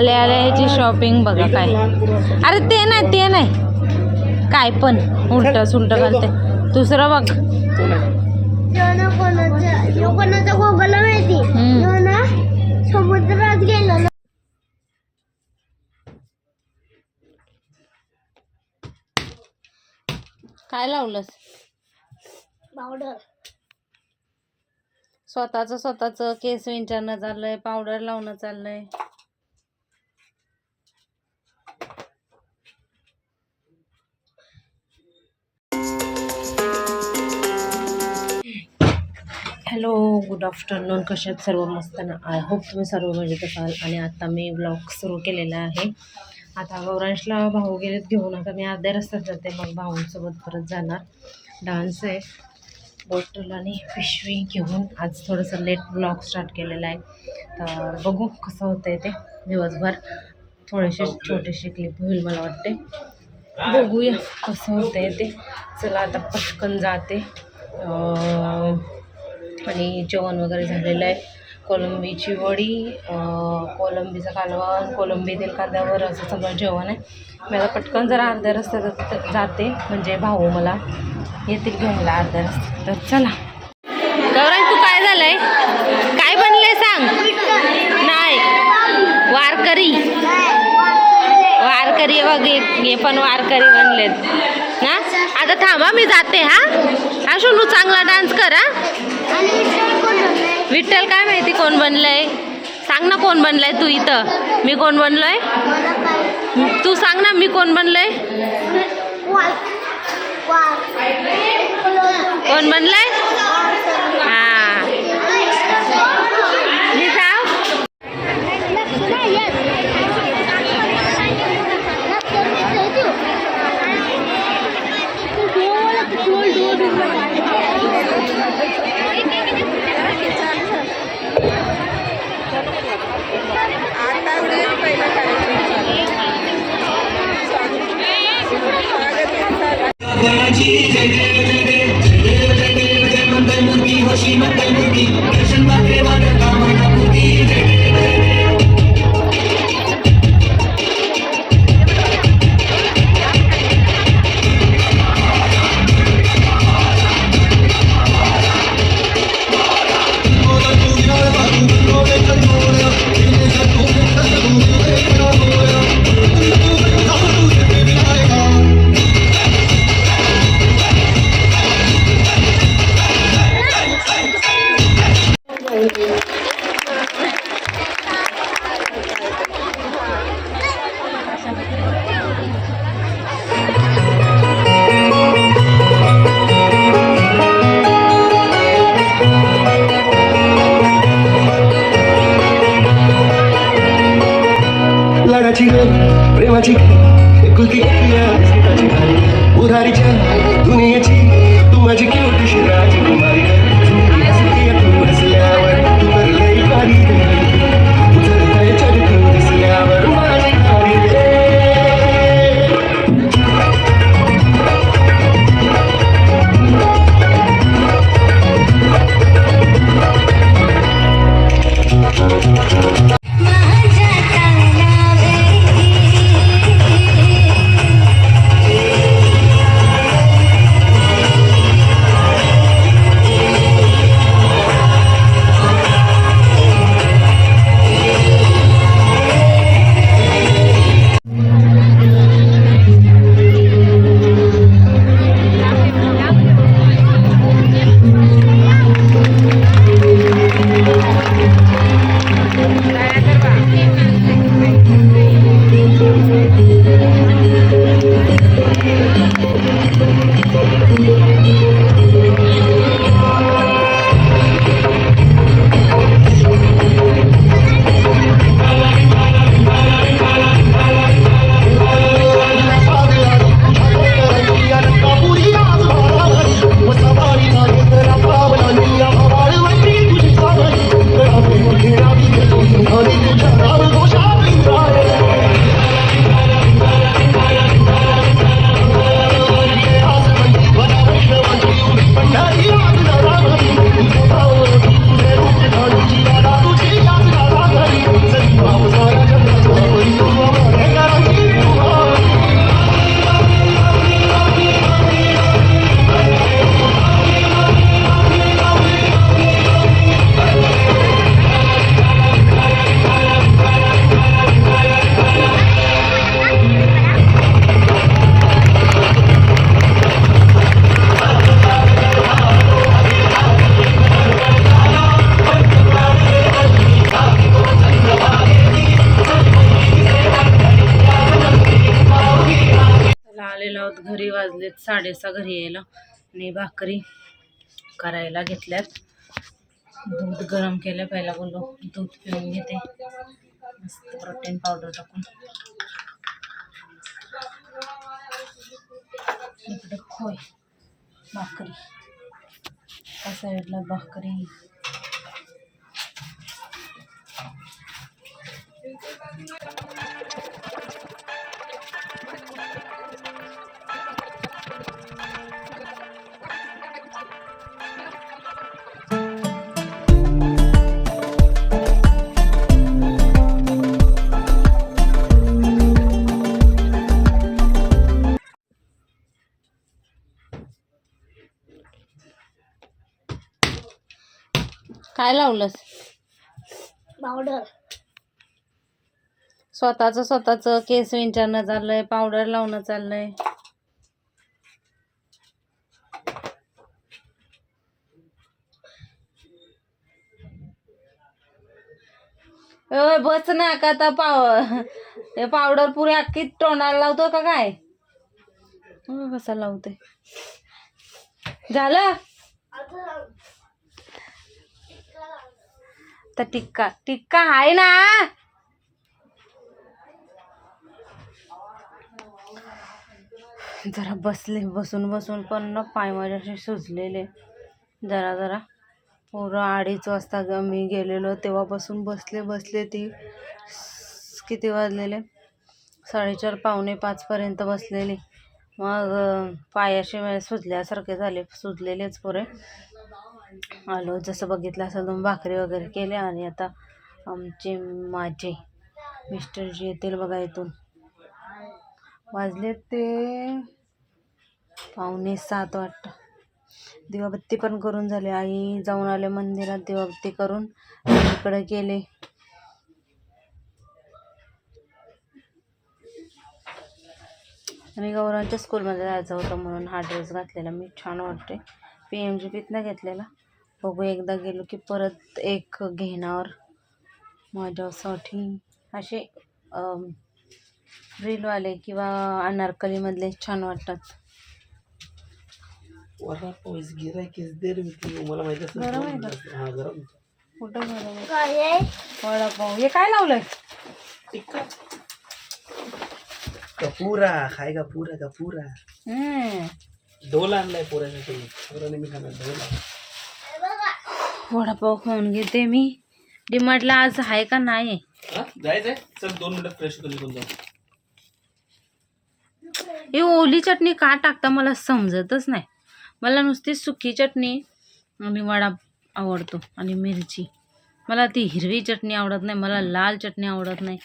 आले आले ह्याची शॉपिंग बघा काय अरे ते नाही ते नाही. काय पण उलट सुलट घालते. दुसरं बघ. समुद्रात गेलो काय लावलंस? पावडर स्वतःच स्वतःच केस विंचरणं चाललंय पावडर लावणं चाललंय. Hello good afternoon. कशात सर्व मस्त ना? आय होप तुम्ही सर्व मजेत असाल. आणि आता मी ब्लॉग सुरू केलेला आहे. आता गौरांशला भाऊ गेलेत घेऊन आता मी अर्ध्या रस्त्यात जाते. मग भाऊंसोबत परत जाणार. डान्स आहे. बॉटल आणि पिशवी घेऊन आज थोडंसं लेट ब्लॉग स्टार्ट केलेला आहे. तर बघू कसं होतं आहे ते. दिवसभर थोडेसे छोटेसे क्लिप होईल मला वाटते. बघूया कसं होतं आहे ते. चला आता पटकन जाते. आणि जेवण वगैरे झालेलं आहे. कोलंबीची वडी कोलंबीचा कोलंबीचं कालवण कोलंबीतील कांद्यावर असं सगळं जेवण आहे. मी आता पटकन जरा अर्ध्या रस्त्यात जाते म्हणजे भाऊ मला येतील घ्यायला अर्ध्या रस्त्यात. तर चला. गौरांग तू काय झालंय? काय बनलंय सांग? नाही. वारकरी. वारकरी बघ हे पण वारकरी बनलेत. ना? आता थांबा मी जाते हा? हा सोनू चांगला डान्स कर हा? विठ्ठल काय माहिती कोण बनलंय? सांग ना कोण बनलंय तू इथं. मी कोण बनलोय? तू सांग ना मी कोण बनलोय? कोण बनलंय? Thank you. वाजलेत साडेसहा घरी यायला आणि भाकरी करायला घेतल्यात. दूध गरम केलं पहिला बोललो दूध पिऊन घेते. मस्त प्रोटीन पावडर टाकून. इकडे होय भाकरी. त्या साईडला भाकरी. काय लावलंस? पावडर. स्वतःच स्वतःच केस विंचरणं चाललंय पावडर लावणं चाललंय. बस ना का आता पाव पावडर पुरी अख्खी तोंडाला लावतो का काय? कसा लावते झालं? तर टिक्का. टिक्का आहे ना? जरा बसले बसून बसून पण ना पाय माझे असे सुजलेले. जरा जरा. पोरं अडीच वाजता ग मी गेलेलो तेव्हापासून बसले बसले ती किती वाजलेले? साडेचार पावणे पाचपर्यंत बसलेली. मग पायाशी सुजल्यासारखे झाले. सुजलेलेच पुरे. आलो. जसं बघितलं असं दोन भाकरी वगैरे केले आणि आता आमचे माझे मिस्टर येतील बघा इथून. वाजले ते पावणे सात वाटतं. दिवाबत्ती पण करून झाली. आई जाऊन आले मंदिरात दिवाबत्ती करून. इकडे गेले. आणि गौरांच्या स्कूलमध्ये जायचं होतं म्हणून हा ड्रेस घातलेला. मी छान वाटते पी एम जी पीतनं घेतलेला. बघू एकदा गेलो की परत एक घेणार माझ्यासाठी. असे रीलवाले किंवा अनारकलीमधले छान वाटतात. मला माहिती गरम आहे का? हा गरम कुठं बरं काय आहे? वडापाव हे काय लावलंय? टिक्का कपूरा. खाय का पुरा का पुरा हम्म. ढोल आणलाय पोरासाठी पोराने मी खाणार ढोल. वडापाव खाऊन घेते मी. डिमार्टला आज आहे का नाही? हा? जायचंय चल दोन मिनिटात फ्रेश होतो निघून जाऊ. हे ओली चटणी का टाकता मला समजतच नाही. मला नुसती सुकी चटणी आणि वडा आवडतो आणि मिरची. मला ती हिरवी चटणी आवडत नाही मला लाल चटणी आवडत नाही.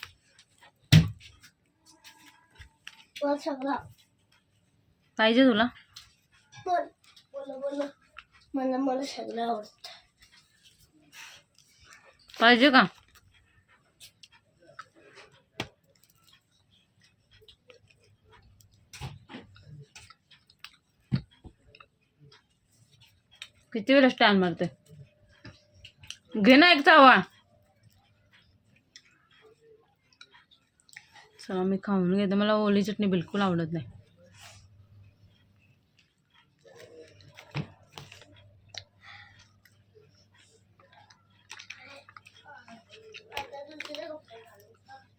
पाहिजे तुला? बोल बोल बोल. मला मला सगळं आवडतं. पाहिजे का? किती वेळा स्टँड मारते? घे ना एक चावा चला मी खाऊन घेते. मला ओली चटणी बिलकुल आवडत नाही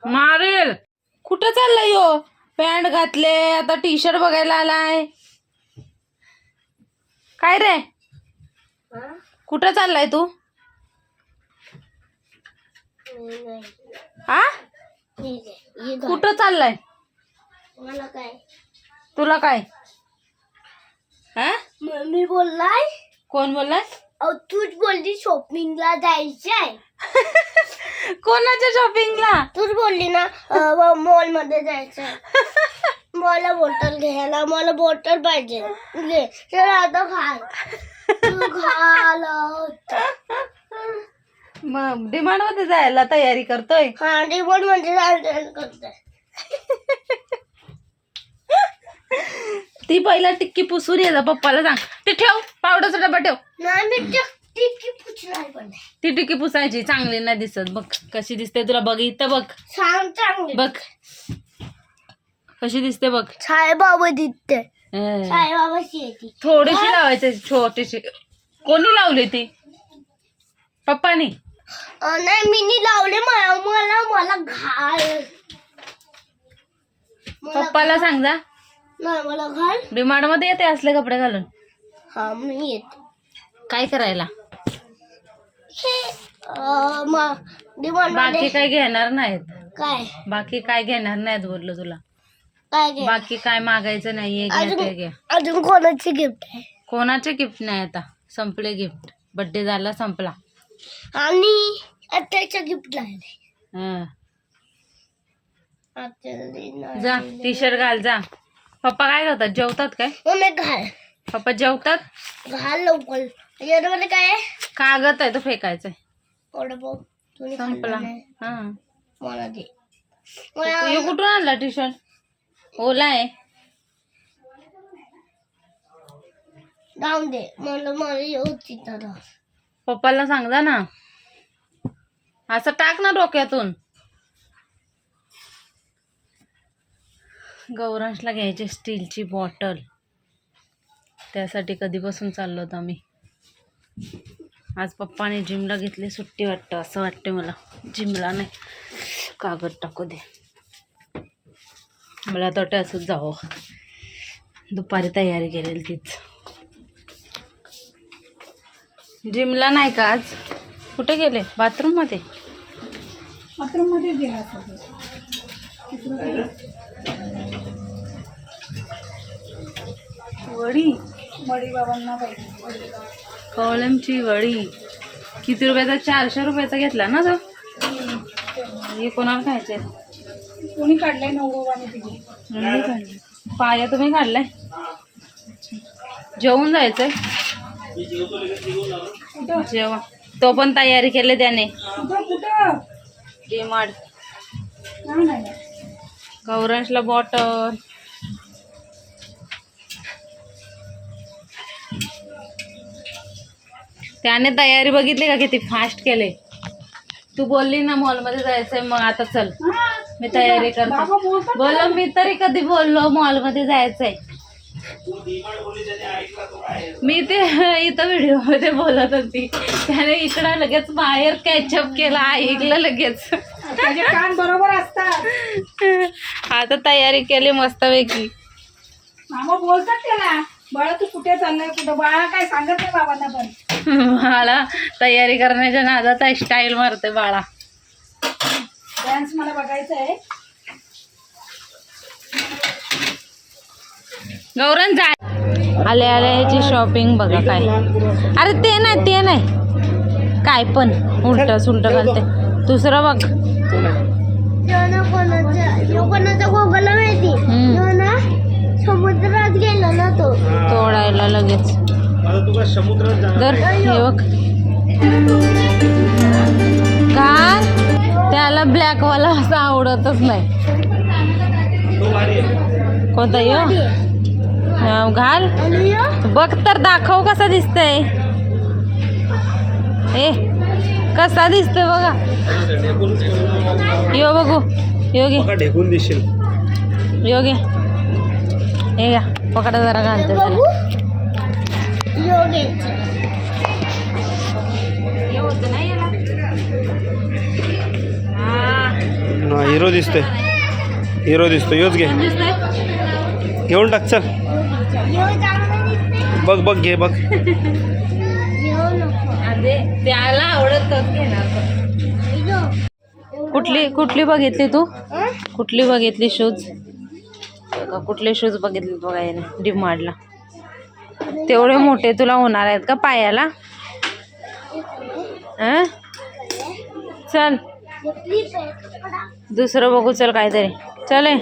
मारेल कुठं चाललाय यो पॅन्ट घातले आता टी शर्ट बघायला आलाय. काय रे? कुठं चाललाय तू. हा. कुठं चाललाय? मला काय तुला काय? हा मम्मी बोललाय? कोण बोललाय? तूच बोलली शॉपिंगला जायचंय. कोणाच्या शॉपिंगला तूच बोलली ना मॉलमध्ये जायचंय मला बॉटल घ्यायला मला बॉटल पाहिजे. घे. तर आता खाल मग डिमांडमध्ये जायला तयारी करतोय? हा रिमोटमध्ये जायचं करतोय. ती पहिला टिक्की पुसून ये जा पप्पाला सांग. ते ठेव पावडरचा डबा ठेव. नाही टिक- पण. ती टिक्की पुसायची चांगली नाही दिसत. बघ कशी दिसते तुला बघ इथं बघ. सांग चांगली बघ. कशी दिसते बघ. साईबाबा दिसते. अं. साईबाबाची येते थोडीशी लावायची छोटीशी. कोणी लावली ती? पप्पानी? अं, नाही मी नी लावले मला मला मला घाल. मला पप्पाला सांग जा. नाही मला घाल. डिमांडमध्ये येते असले कपडे घालून. हा मी येते. काय करायला? हे बाकी काय घेणार नाहीत. काय? बाकी काय घेणार नाहीत बोललो तुला. काय घे बाकी काय मागायचं नाहीये घ्या ते घ्या अजून कोणाची गिफ्ट आहे? कोणाचे गिफ्ट नाही आता. संपले गिफ्ट बर्थडे झाला संपला. आणि आत्याच्या गिफ्ट लागले हं. आत्याला जा टी शर्ट घाल जा. पप्पा काय करतात? जेवतात काय? मम्मी घाल पप्पा जेवतात? घाल लवकर. याच्यामध्ये काय आहे? कागद आहे तो फेकायचा वडापाव तुम्ही संपला. खाल्ला नाही. हा. मला दे. हे कुठून आणला टी शर्ट ओला आहे. जाऊन दे. मला मला होती तर. पप्पाला सांगजा ना. असं टाक ना डोक्यातून. गौरांशला घ्यायची स्टीलची बॉटल. त्यासाठी कधीपासून चाललो होतो आम्ही? आज पप्पाने जिमला घेतली सुट्टी वाटतं असं वाटते मला. जिमला नाही. कागद टाकू दे. मला तर वाटतं असंच जावं. दुपारी तयारी केलेली तीच. जिमला नाही का आज? कुठे गेले? बाथरूममध्ये वडी. कवळमची वडी. किती रुपयाचा? चारशे रुपयाचा घेतला ना तो? हे कोणाला खायचे कोणी काढलंय नवरोबाने पाया तुम्ही काढलाय? जेवून जायचंय? जेवा. तो पण तयारी केली त्याने. डिमार्ट. गौरांशला बॉटल त्याने तयारी बघितली का किती फास्ट केले? तू बोलली ना मॉलमध्ये जायचंय मग आता चल. मी तयारी करतो. बोल मी तरी कधी बोललो मॉलमध्ये जायचंय? मी ते इथं व्हिडिओमध्ये बोलत होती. त्याने इकडं लगेच बाहेर कॅचअप केला ऐकलं लगेच. कान बरोबर असतात. आता तयारी केली मस्तपैकी. मामा बोलतात त्याला. बाळा तू कुठे चाललाय कुठं? बाळा काय सांगत नाही बाबांना पण. बाळा तयारी करण्याच्या नादात स्टाईल मारते बाळा. डान्स मला बघायचा आहे. गौरन जा. आले आले ह्याची शॉपिंग बघा काय. अरे ते नाही ते नाही. काय पण उलट सुलट घालते. दुसरं बघ. माहिती समुद्रात गेला ना तो. तोडायला लगेच. दर हे बघ. काय त्याला ब्लॅक वाला असं आवडतच नाही. कोणता यो? हा, घाल. बघ तर दाखव कसा दिसतंय. ए कसा दिसतोय बघा. यो बघू. यो घे. ढेकून दिसशील यो घे. हे घ्या पकडा जरा घालते यो घ्यायचं हिरो दिसतोय. हिरो दिसतोय. योच घे. घेऊन टाक चल. यो दिसते बघ बघ घे बघ. यो त्याला यो. कुठली कुठली बघितली तू? हं? कुठली बघितली शूज? कुठले शूज बघितले बघा याने डिमांडला तेवढे मोठे तुला होणार आहेत का पायाला? चल. दुसरं बघू चल काहीतरी. चले